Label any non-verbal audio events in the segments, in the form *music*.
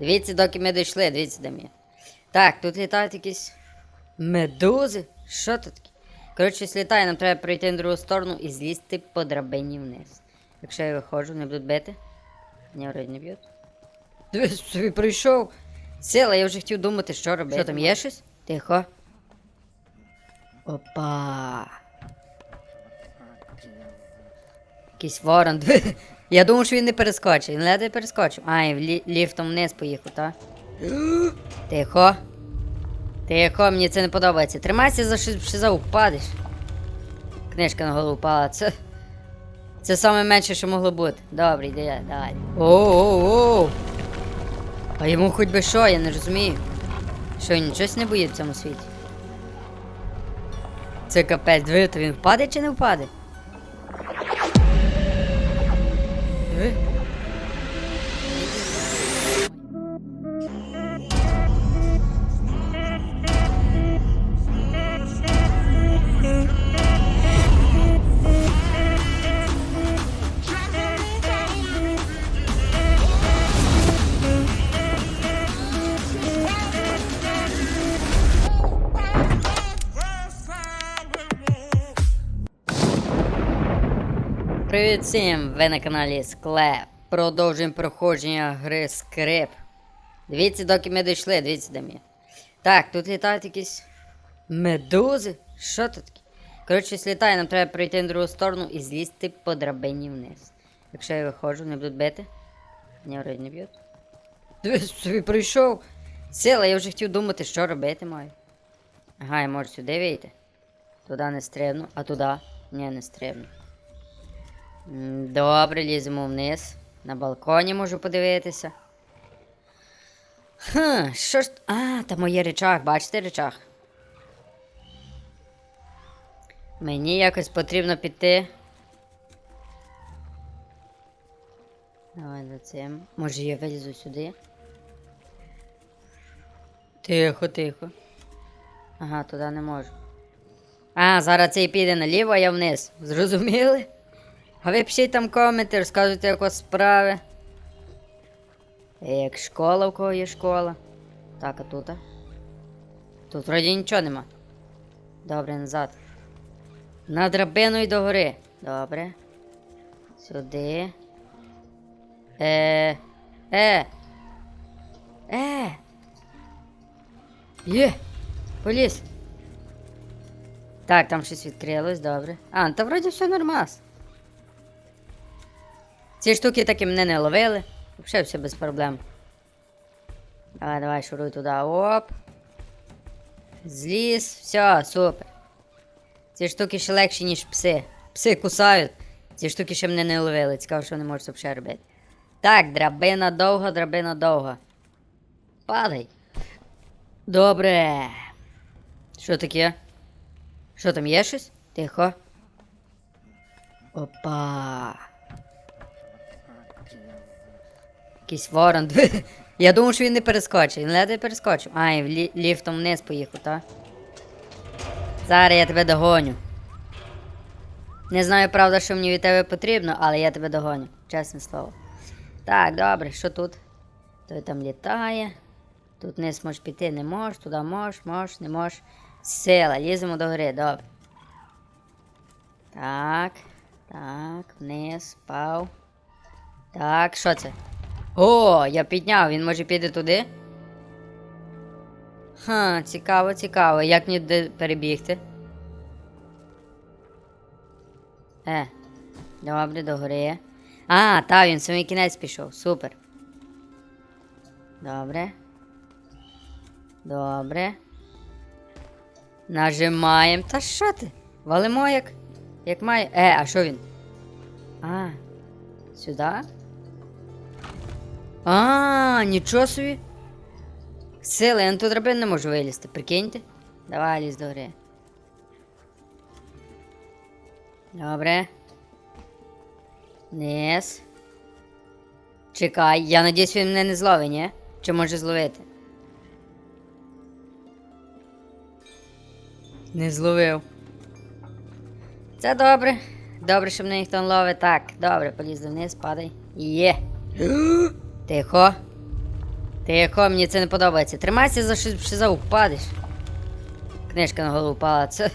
Дивіться, доки ми дійшли, дивіться, де ми. Так, тут літають якісь медузи. Що тут таке? Коротше, щось літає, нам треба пройти на другу сторону і злізти по драбині вниз. Якщо я виходжу, не будуть бити. Ні, вроді не б'ють. Дивись, собі прийшов. Сила, я вже хотів думати, що робити. Що там є щось? Тихо. Опа. Якийсь ворон. *laughs* Я думав, що він не перескочить. Він ледве перескочив. А, і лі- ліфтом вниз поїхав, так? Тихо. Тихо, мені це не подобається. Тримайся за ши- шиза, упадеш. Книжка на голову впала. Це. Це саме менше, що могло бути. Добре, йди далі. Оу-оу-оу. А йому хоч би що, я не розумію. Що він нічогось не боїться в цьому світі. Це капець, диви, то він впаде чи не впаде? Диви. Привіт всім! Ви на каналі Склеп. Продовжуємо проходження гри скрип. Дивіться, доки ми дійшли, дивіться, де ми. Так, тут літають якісь медузи. Що тут таке? Коротше, щось літає, нам треба пройти на другу сторону і злізти по драбині вниз. Якщо я виходжу, не будуть бити. Ні, вроді не б'ють. Дивись, собі прийшов. Сила, я вже хотів думати, що робити маю. Ага, я можу сюди вийти. Туди не стрибну, а туди. Ні, не стрибну. Добре, ліземо вниз. На балконі можу подивитися. Хм, що ж. А, там є речах, бачите речах? Мені якось потрібно піти. Давай за цим. Може я вилізу сюди. Тихо, тихо. Ага, туди не можу. А, зараз цей піде наліво, а я вниз. Зрозуміли? А ви пишіть там коменти, розказуйте, як у вас справи. Як школа, у кого є школа. Так, а тут? а? Тут вроді нічого нема. Добре, назад. На драбину й до гори. Добре. Сюди. Е. Е. Е. Є. Поліз. Так, там щось відкрилось, добре. А, ну, та вроді все нормас. Ці штуки таки мене не ловили. Взагалі все без проблем. Давай, давай, шуруй туди. Оп. Зліз, все, супер. Ці штуки ще легші, ніж пси. Пси кусають. Ці штуки ще мене не ловили. Цікаво, що вони можуть взагалі робити. Так, драбина довга, драбина довга. Падай. Добре. Що таке? Що там є щось? Тихо. Опа. Якийсь ворон. *laughs* Я думав, що він не перескочить. Він ледве перескочив. А, і лі- ліфтом вниз поїхав, так? Зараз я тебе догоню. Не знаю, правда, що мені від тебе потрібно, але я тебе догоню. Чесне слово. Так, добре, що тут? Той там літає. Тут вниз можеш піти, не можеш, туди можеш, можеш, не можеш. Сила, ліземо до гори, добре. Так. Так, вниз, впав. Так, що це? О, я підняв, він може піде туди. Ха, цікаво, цікаво. Як мені перебігти? Е, добре, до гори. А, та, він самий кінець пішов. Супер. Добре. Добре. Нажимаємо. Та що ти? Валимо як. Як має. Е, а що він? А. Сюди? А, нічого собі. Сили, я на ту драбину не можу вилізти, прикиньте. Давай лізь до гори. Добре. Низ. Чекай, я надіюсь, він мене не зловить, ні? Чи може зловити? Не зловив. Це добре. Добре, що мене ніхто не ловить. Так, добре, полізли вниз, падай. Є. *gasps* Тихо. Тихо, мені це не подобається. Тримайся за щось шиза упадеш. Книжка на голову впала. Це.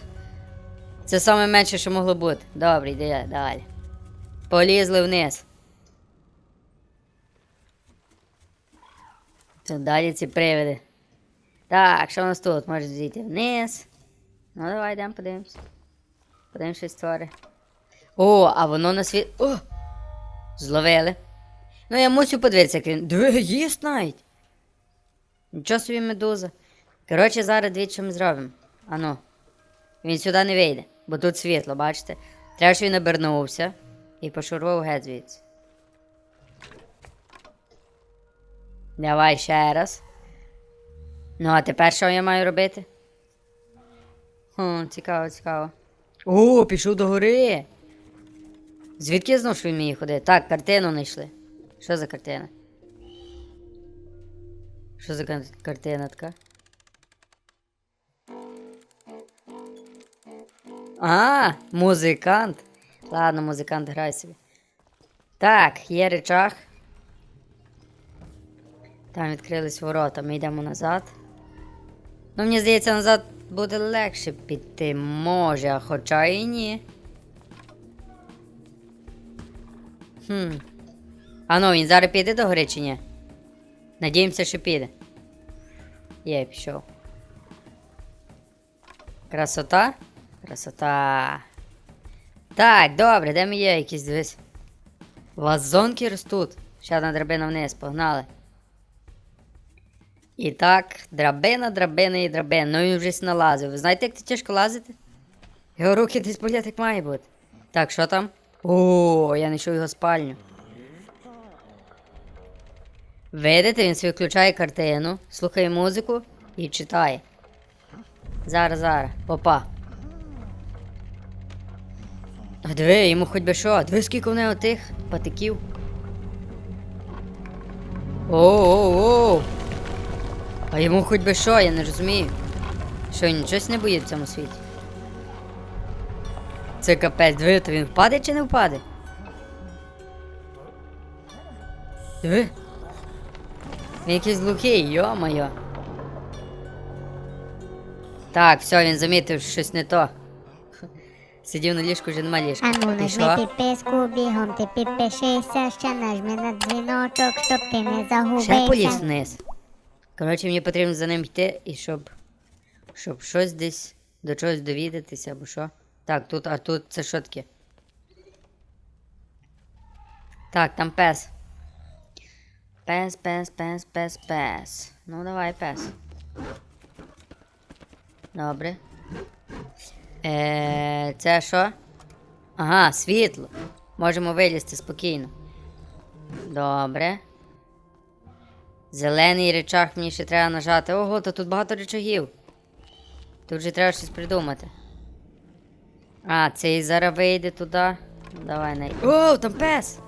Це саме менше, що могло бути. Добре, йди далі. Полізли вниз. Тут далі ці привиди. Так, що у нас тут? Може зійти вниз. Ну давай йдемо подивимось. Подивимось щось твори. О, а воно на світ. О! Зловили. Ну я мусю подивитися, як він. Диви, їсть навіть. Нічого собі медуза. Коротше, зараз що ми зробимо. Ану. Він сюди не вийде, бо тут світло, бачите? Треба, щоб він обернувся і пошурував геть звідси. Давай ще раз. Ну, а тепер що я маю робити? Хм, цікаво, цікаво. О, пішов до гори. Звідки я знав, що він вміє ходити? Так, картину знайшли. Що за картина? Що за картина така? А, музикант. Ладно, музикант грай собі. Так, є речах. Там відкрились ворота, ми йдемо назад. Ну, мені здається, назад буде легше піти. Може, хоча і ні. Хм. А ну, він зараз піде до гори чи ні? Надіємося, що піде. Є, пішов. Красота? Красота. Так, добре, де ми є якісь дивись. Вазонки ростуть. Ще одна драбина вниз, погнали. І так, драбина, драбина і драбина. Ну він вже налазив. Ви знаєте, як це тяжко лазити? Його руки десь болять, як має бути. Так, що там? О, я знайшов його спальню. Видите, він собі включає картину, слухає музику і читає. Зараз, зараз. Опа. А диви, йому хоч би що, диви, скільки в нього тих патиків. Оу-оу-оу. А йому хоч би що, я не розумію. Що він нічогось не боїть в цьому світі. Це капець, диви, то він впаде чи не впаде? Диви. Він якийсь глухий, йо-моє. Так, все, він замітив щось не то. Сидів на ліжку, вже нема ліжка. Ану, нажми Пішла. підписку, бігом ти підпишися, ще нажми на дзвіночок, щоб ти не Ще поліз вниз. Коротше, мені потрібно за ним йти і щоб. Щоб щось десь до чогось довідатися або що. Так, тут, а тут це що таке? Так, там пес. Пес, пес, пес, пес, пес. Ну давай, пес. Добре. Е, це що? Ага, світло. Можемо вилізти спокійно. Добре. Зелений речах мені ще треба нажати. Ого, то тут багато речагів. Тут же треба щось придумати. А, цей зараз вийде туди. Давай най. Оу, там пес!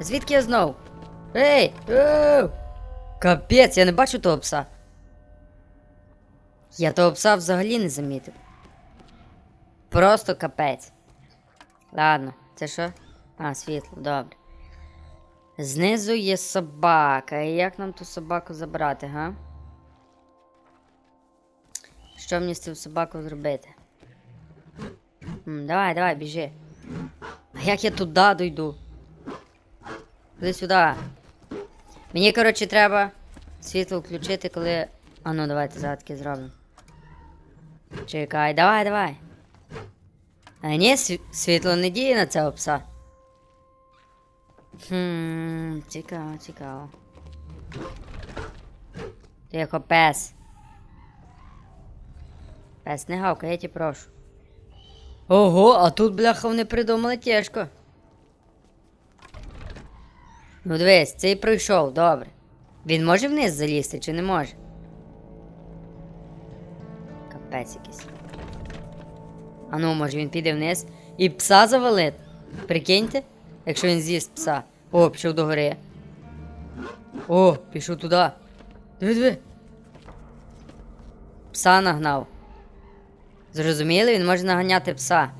Звідки я знов? Ей! Оу! Капець, я не бачу того пса. Я того пса взагалі не замітив. Просто капець. Ладно, це що? А, світло, добре. Знизу є собака. І як нам ту собаку забрати, га? Що мені з цим собакою зробити? М, давай, давай, біжи. А як я туди дойду? Ходи сюди. Мені, коротше, треба світло включити, коли. А ну, давайте задки зробимо. Чекай, давай, давай. А ні, світло не діє на цього пса. Хм, цікаво, цікаво. Тихо, пес. Пес, не гавкай, я тебе прошу. Ого, а тут, бляха, вони придумали тяжко. Ну дивись, цей пройшов, добре. Він може вниз залізти чи не може? Капець якийсь. А ну, може він піде вниз і пса завалить. Прикиньте, якщо він з'їсть пса. О, пішов до гори. О, пішов туди. Диви, диви. Пса нагнав. Зрозуміли, він може наганяти пса.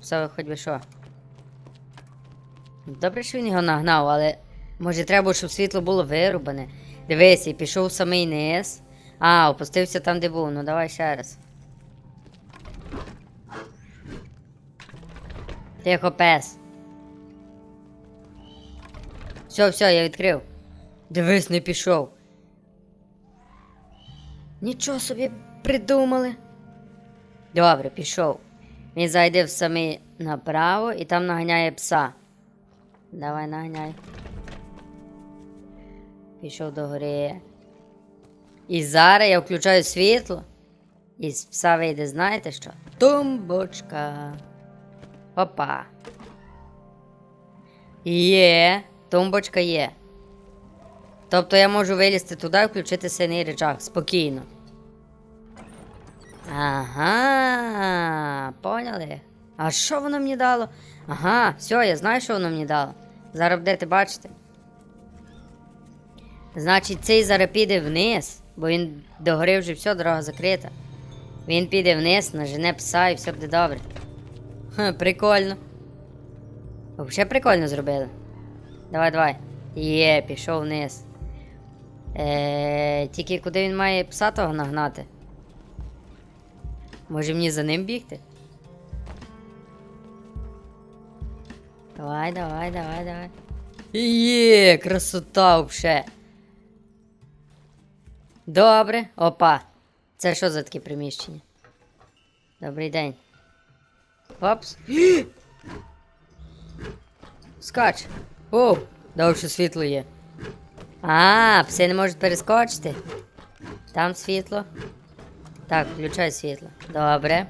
Пса хоч би що. Добре, що він його нагнав, але Може, треба, щоб світло було вирубане. Дивись, і пішов самий низ. А, опустився там, де був. Ну давай ще раз. Тихо, пес. Все, все, я відкрив. Дивись, не пішов. Нічого собі придумали. Добре, пішов. Він зайде в самий направо і там наганяє пса. Давай наганяй. Пішов до гори. І зараз я включаю світло. І з пса вийде, знаєте що? Тумбочка. Опа. Є. Тумбочка є. Тобто я можу вилізти туди і включити синій речах спокійно. Ага, поняли? А що воно мені дало? Ага, все, я знаю, що воно мені дало. Зараз будете бачити. Значить, цей зараз піде вниз, бо він догори вже все, дорога закрита. Він піде вниз, нажене пса і все буде добре. Ха, прикольно. Взагалі прикольно зробили. Давай, давай. Є, пішов вниз. Е, тільки куди він має пса того нагнати? Може мені за ним бігти? Давай, давай, давай, давай. Є, красота вообще. Добре. Опа. Це що за таке приміщення? Добрий день. Опс. *gasps* Скач. О, довше світло є. А, пси не можуть перескочити. Там світло. Так, включай світло. Добре.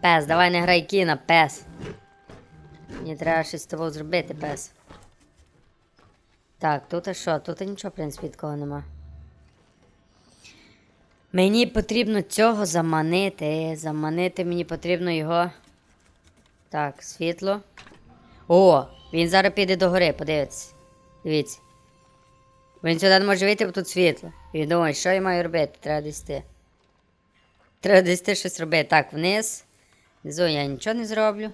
Пес, давай не грай кіно, пес. Мені треба щось з тобою зробити, пес. Так, тут а що? Тут нічого, в принципі, такого нема. Мені потрібно цього заманити. Заманити мені потрібно його. Так, світло. О, він зараз піде до гори, подивіться. Дивіться. Він сюди не може вийти, бо тут світло. І він думає, що я маю робити? Треба дійти. Треба дійти щось робити. Так, вниз. Внизу я нічого не зроблю.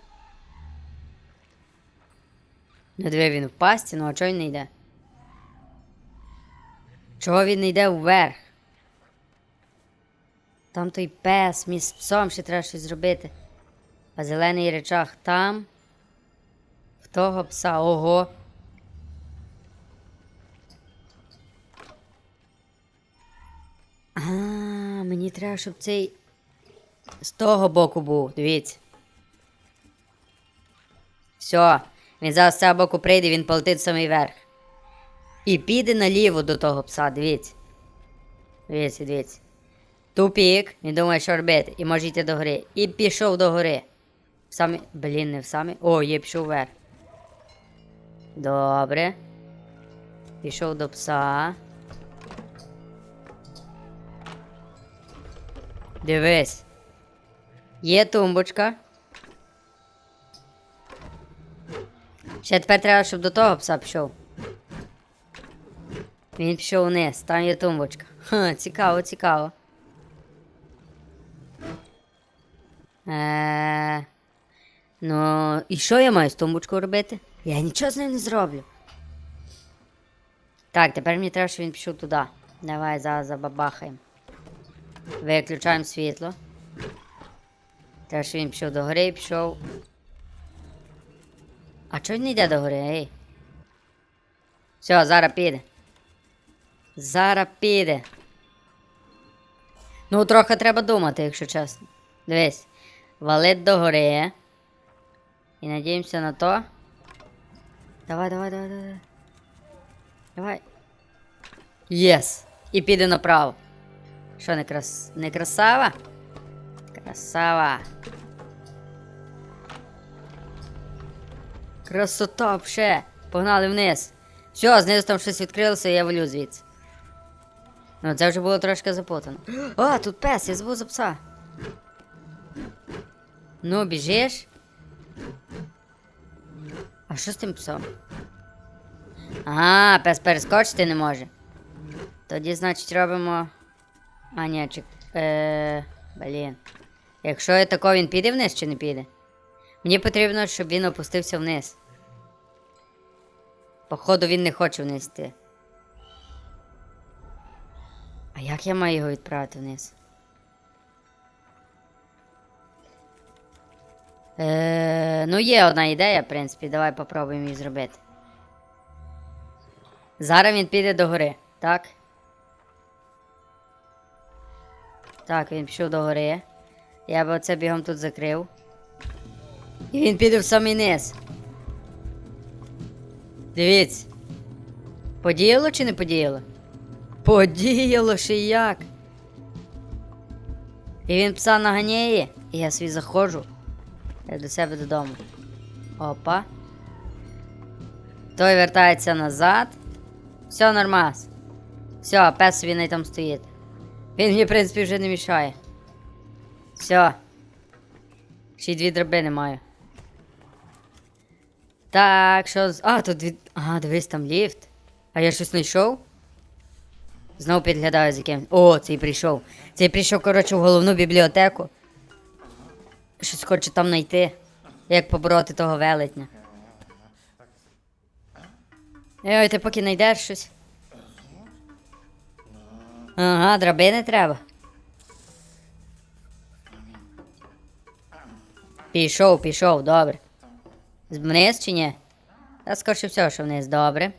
Ну диви, він в пасті, ну а чого він не йде? Чого він не йде вверх? Там той пес, мій з псом ще треба щось зробити. А зелений речах там. В того пса, ого. А, мені треба, щоб цей з того боку був, дивіться. Все, він зараз з цього боку прийде, він полетить самий верх. І піде наліво до того пса, дивіться. Дивіться, дивіться. Тупік, він думає, що робити. І може йти до гори. І пішов до гори. В самі. Блін, не в самі. О, є пішов вверх. Добре. Пішов до пса. Дивись. Є тумбочка. Ще тепер треба, щоб до того пса пішов. Він пішов вниз, там є тумбочка. Ха, цікаво, цікаво. Е, ну, і що я маю з тумбочкою робити? Я нічого з ним не зроблю. Так, тепер мені треба, щоб він пішов туди. Давай зараз забабахаємо. Виключаємо світло. Треба, щоб він пішов до гори і пішов. А чого не йде до гори, ей? Все, зараз піде. Зараз. Ну, трохи треба думати, якщо чесно. Дивись. Валить до гори. І надіємося на то. Давай, давай, давай, давай. Давай. Єс! І піде направо. Що, не, крас... не красава? Красава. Красота вообще. Погнали вниз. Все, знизу там щось відкрилося, і я валю звідси. Ну, це вже було трошки запутано. О, тут пес, я забув за пса. Ну, біжиш. А що з тим псом? Ага, пес перескочити не може. Тоді, значить, робимо. А, ні, чек. Е, блін. Якщо я тако, він піде вниз чи не піде? Мені потрібно, щоб він опустився вниз. Походу, він не хоче вниз йти. А як я маю його відправити вниз? Е, ну, є одна ідея, в принципі, давай попробуємо її зробити. Зараз він піде до гори, так? Так, він пішов до гори. Я би оце бігом тут закрив. І він піде в самий низ. Дивіться. Подіяло чи не подіяло? Подіяло ще як. І він пса наганяє, і я свій заходжу. Я до себе додому. Опа. Той вертається назад. Все нормас. Все, пес собі не там стоїть. Він мені, в принципі, вже не мішає. Все. Ще й дві драбини маю. Так, що з. А, тут дві. Ага, дивись, там ліфт. А я щось знайшов? Знову підглядаю з яким. О, цей прийшов. Цей прийшов, коротше, в головну бібліотеку. Щось хоче там знайти. Як побороти того велетня. Ой, ти поки знайдеш щось. Ага, драбини треба. Пішов, пішов, добре. Вниз чи ні? Та скорше все, що вниз, добре.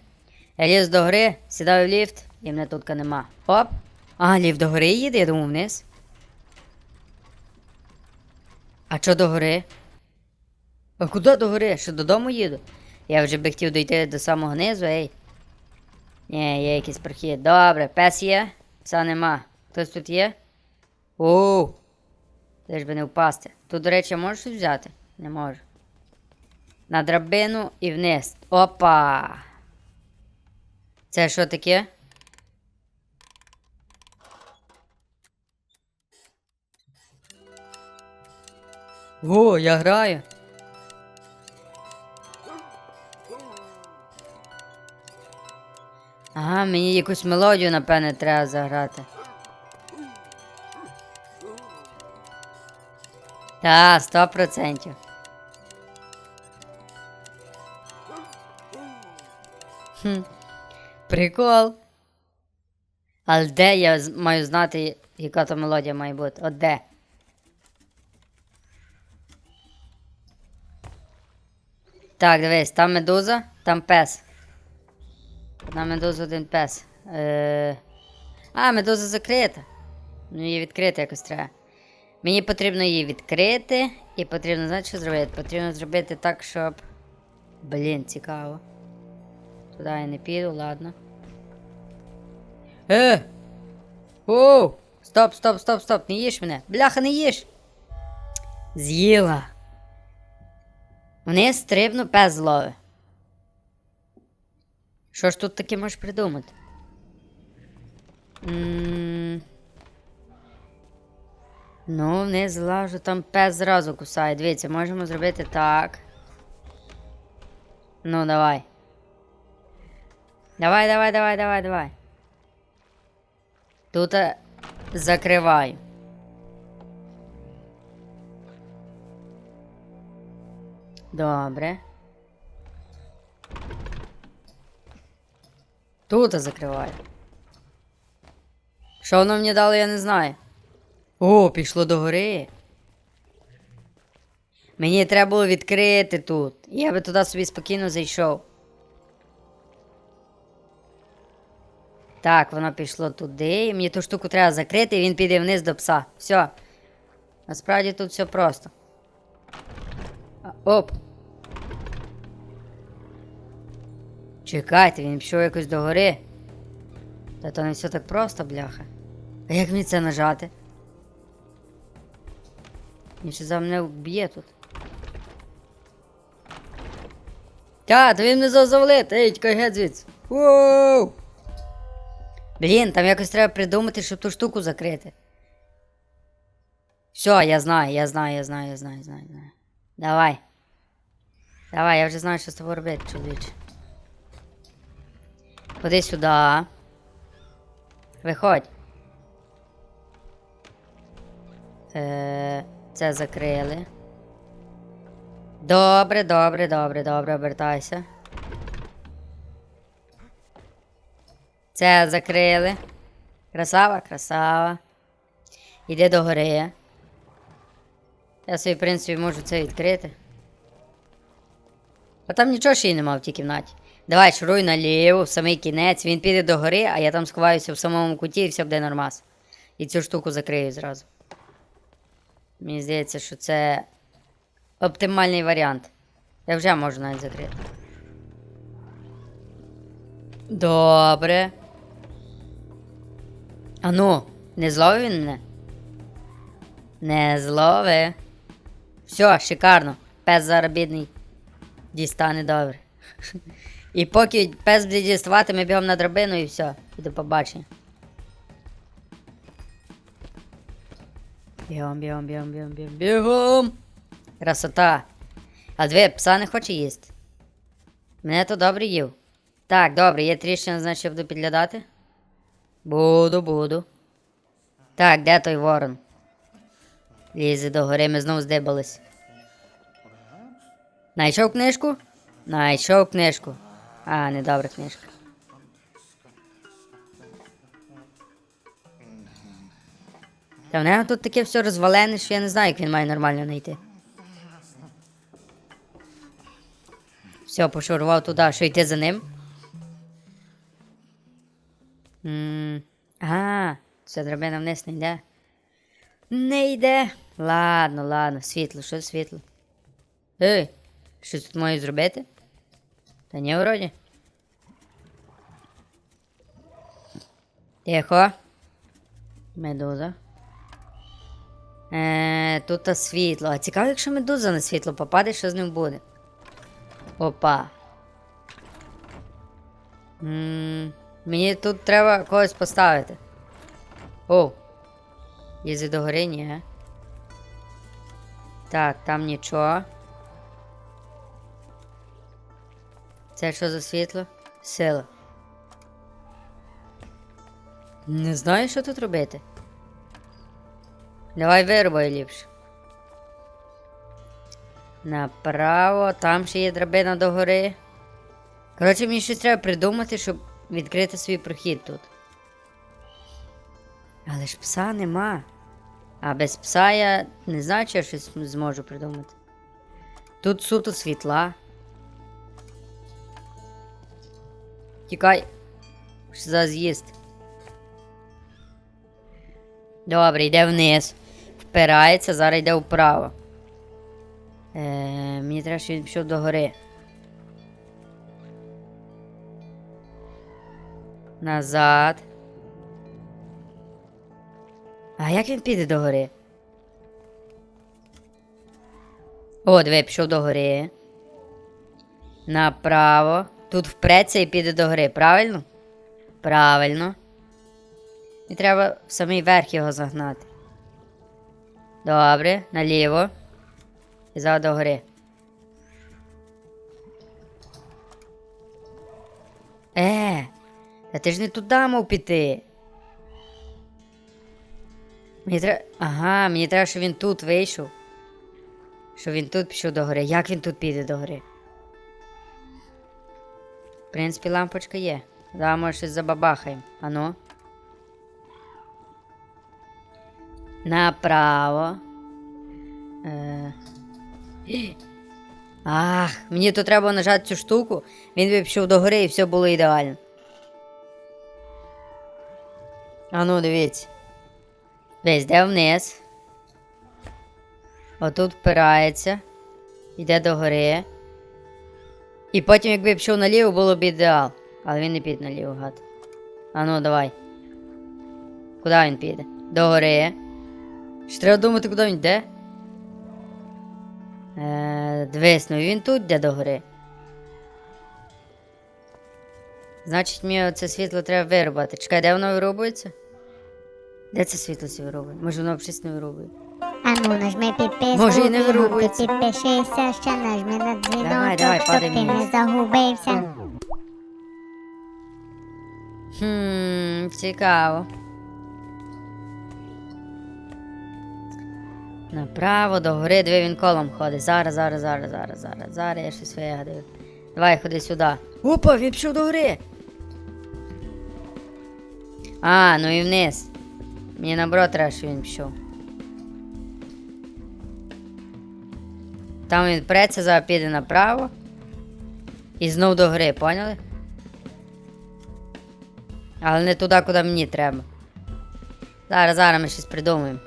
Я ліз до гори, сідаю в ліфт, і мене тут нема. Оп. А, ліфт до гори їде, я думав вниз. А що до гори? А куди до гори? Що додому їду? Я вже би хотів дойти до самого низу, ей. Ні, є якийсь прохід. Добре, пес є, пса нема. Хтось тут є? Оу. Лиш би не впасти. Тут, до речі, можеш щось взяти? Не можу. На драбину і вниз. Опа! Це що таке? О, я граю. Ага, мені якусь мелодію, напевне, треба заграти. Та, сто процентів. Хм, прикол. Але де я маю знати, яка то мелодія має бути? От де? Так, дивись, там медуза, там пес. Одна медуза, один пес. Е... А, медуза закрита. Ну, її відкрити якось треба. Мені потрібно її відкрити. І потрібно, знаєте, що зробити? Потрібно зробити так, щоб. Блін, цікаво. Туди я не піду, ладно. Е! Оу! Стоп, стоп, стоп, стоп, не їж мене! Бляха, не їж! З'їла. Вниз стрибну пес злови. Що ж тут таке можеш придумати? М, Ну, вниз злажу, там пес зразу кусає. Дивіться, можемо зробити так. Ну, давай. Давай, давай, давай, давай, давай. Тут е, закриваю. Добре. Тут закриваю. Що воно мені дало, я не знаю. О, пішло до гори. Мені треба було відкрити тут. Я би туди собі спокійно зайшов. Так, воно пішло туди. Мені ту штуку треба закрити, і він піде вниз до пса. Все. Насправді тут все просто. Оп. Чекайте, він пішов якось до гори. Та то не все так просто, бляха. А як мені це нажати? Він ще за мене вб'є тут. Та, то він не завалити. Ей, тікай геть. Воу! Блін, там якось треба придумати, щоб ту штуку закрити. Все, я знаю, я знаю, я знаю, я знаю, я знаю, знаю. Давай. Давай, я вже знаю, що з тобою робити, чоловіче. Ходи сюди. Виходь. Е, це закрили. Добре, добре, добре, добре, обертайся. Це закрили. Красава, красава. Іде до гори. Я собі, в принципі, можу це відкрити. А там нічого ще й нема в тій кімнаті. Давай, шуруй наліво, в самий кінець, він піде до гори, а я там сховаюся в самому куті і все буде нормас. І цю штуку закрию зразу. Мені здається, що це оптимальний варіант. Я вже можу навіть закрити. Добре. А ну, не зловив він мене? Не зловив. Все, шикарно. Пес зараз бідний. Дістане добре. І поки пес буде діставати, ми бігом на драбину і все. І до побачення. Бігом, бігом, бігом, бігом, бігом, бігом. Красота. А дві пса не хоче їсти. Мене то добре їв. Так, добре, є тріщина, значить я буду підглядати. Буду, буду. Так, де той ворон? Лізе до гори, ми знову здибались. Найшов книжку? Найшов книжку. А, недобра книжка. Та в нього тут таке все розвалене, що я не знаю, як він має нормально знайти. Все, пошурував туди, що йти за ним. М, А, це драбина вниз не йде. Не йде. Ладно, ладно, світло, що світло? Ей, що тут маю зробити? Та ні, вроді. Тихо. Медуза. Е, тут та світло. А цікаво, якщо медуза на світло попаде, що з ним буде? Опа. м мені тут треба когось поставити. О. Їздить до гори, ні. Так, там нічого. Це що за світло? Сила. Не знаю, що тут робити. Давай вирубай ліпше. Направо, там ще є драбина до гори. Коротше, мені щось треба придумати, щоб відкрити свій прохід тут. Але ж пса нема. А без пса я не знаю, чи я щось зможу придумати. Тут суто світла. Тікай. Що за з'їзд. Добре, йде вниз. Впирається, зараз йде вправо. Е, мені треба, щоб він пішов до гори. Назад. А як він піде до гори? О, диви, пішов до гори. Направо. Тут впреться і піде до гори, правильно? Правильно. І треба в самий верх його загнати. Добре, наліво. І зараз до гори. Е, та ти ж не туди мав піти. Мені треба. Ага, мені треба, щоб він тут вийшов. Щоб він тут пішов до гори. Як він тут піде до гори? В принципі, лампочка є. Зараз може щось забабахаємо. Ану. Направо. Е... Ах, мені тут треба нажати цю штуку. Він би пішов до гори і все було ідеально. Ану, дивіться. Десь де вниз. Отут впирається. Йде до гори. І потім, якби пішов наліво, було б ідеал. Але він не піде наліво, гад. А ну, давай. Куди він піде? До гори. Ще треба думати, куди він йде. Е, дивись, ну він тут йде до Значить, мені оце світло треба вирубати. Чекай, де воно вирубується? Де це світло сі вирубує? Може воно взагалі не вирубує? А ну нажми підписку, Може, і не вирубується. підпишися, ще нажми на дзвіночок, Давай, давай, щоб ти не загубився. Хм, цікаво. Направо до гори, диви він колом ходить. Зараз, зараз, зараз, зараз, зараз, зараз я щось вигадаю. Давай, ходи сюди. Опа, він пішов до гори. А, ну і вниз. Мені наоборот треба, щоб він пішов. Там він преться, зараз піде направо. І знов до гри, поняли? Але не туди, куди мені треба. Зараз, зараз ми щось придумаємо.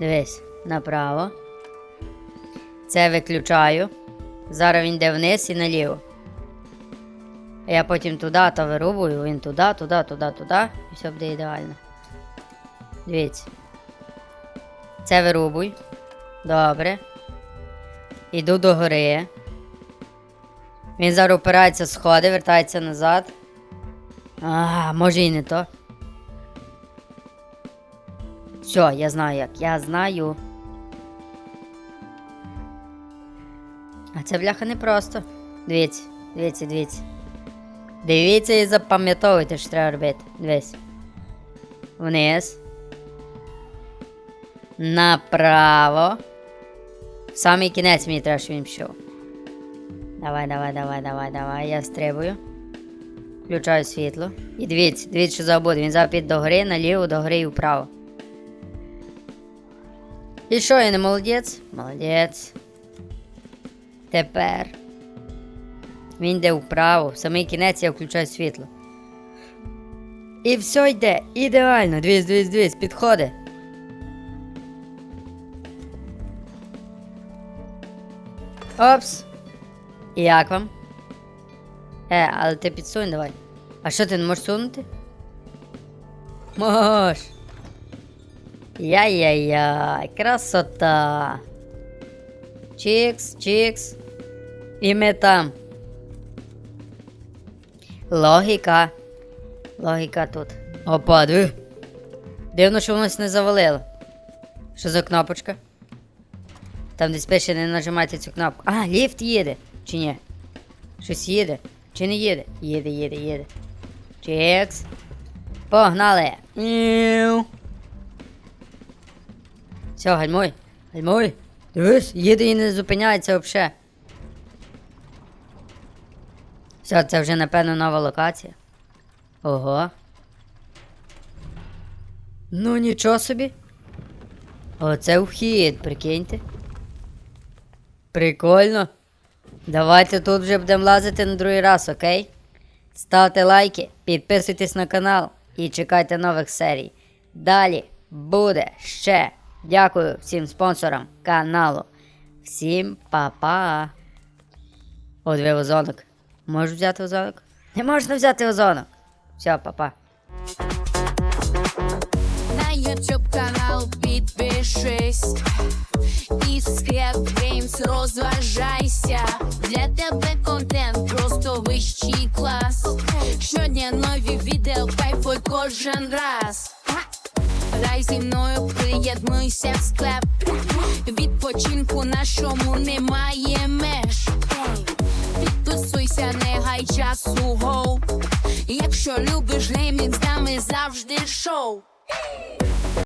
Дивись, направо. Це виключаю. Зараз він йде вниз і наліво. Я потім туди то вирубую, він туди, туди, туди, туди. І все буде ідеально. Дивіться. Це вирубуй. Добре. Іду до гори. Він зараз опирається сходи, вертається назад. А, може і не то. Все, я знаю як. Я знаю. А це бляха непросто. Дивіться, дивіться, дивіться. Дивіться і запам'ятовуйте, що треба робити. Дивись. Вниз. Направо. Самий кінець мені треба, щоб він пішов. Давай, давай, давай, давай, давай. Я стрибую. Включаю світло. І дивіться, дивіться, що забуде. Він зараз піде до гори, наліво, до гори і вправо. І що, я не молодець? Молодець. Тепер. Він йде вправо, в самий кінець я включаю світло. І все йде ідеально. Дивись, дивись, дивись, підходи. Опс. Як вам? Е, але ти підсунь давай. А що ти не можеш сунути? Мож. Яй-яй-яй, красота. Чікс, чікс. І ми там. Логіка. Логіка тут. Опа, диви. Дивно, що воно не завалило. Що за кнопочка? Там десь пише не нажимайте цю кнопку. А, ліфт їде. Чи ні? Щось їде. Чи не їде? Їде, їде, їде. Чікс. Погнали. Іу. Все, гальмуй. Гальмуй. Дивись, їде і не зупиняється взагалі. Все, це вже, напевно, нова локація. Ого. Ну, нічого собі. Оце вхід, прикиньте. Прикольно. Давайте тут вже будемо лазити на другий раз, окей? Ставте лайки, підписуйтесь на канал і чекайте нових серій. Далі буде ще. Дякую всім спонсорам каналу. Всім па-па. О, дві озонок. Можеш взяти озонок? Не можна взяти озонок. Все, па-па. На YouTube канал підпишись і Скреп Геймс розважайся. Для тебе контент просто вищий клас. Щодня нові відео, кайфуй кожен раз. Грай зі мною, приєднуйся в склеп. Відпочинку нашому немає меж. Підписуйся, не гай часу гоу. Якщо любиш геймінг, з нами завжди шоу.